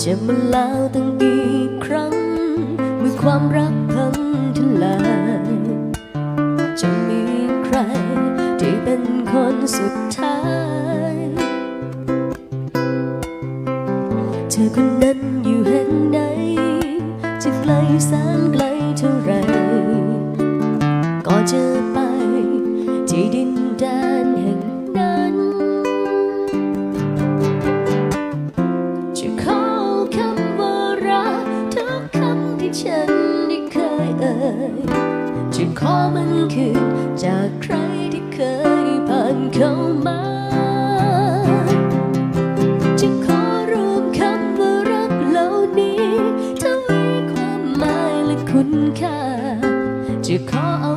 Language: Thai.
เจะมาแล้วตั้งกี่ครั้ง เมื่อความรักพังทลายจะมีใครที่เป็นคนสุดท้าย เธอคนนั้นอยู่แห่งไหนจะไกลแสนไกลเท่าไร ที่ฉันได้เคยเอ่ยจะขอมันคืนจากใครที่เคยผ่านเข้ามาจะขอรวมคำว่ารักเหล่านี้ทวีความหมายและคุณค่าจะขอเอา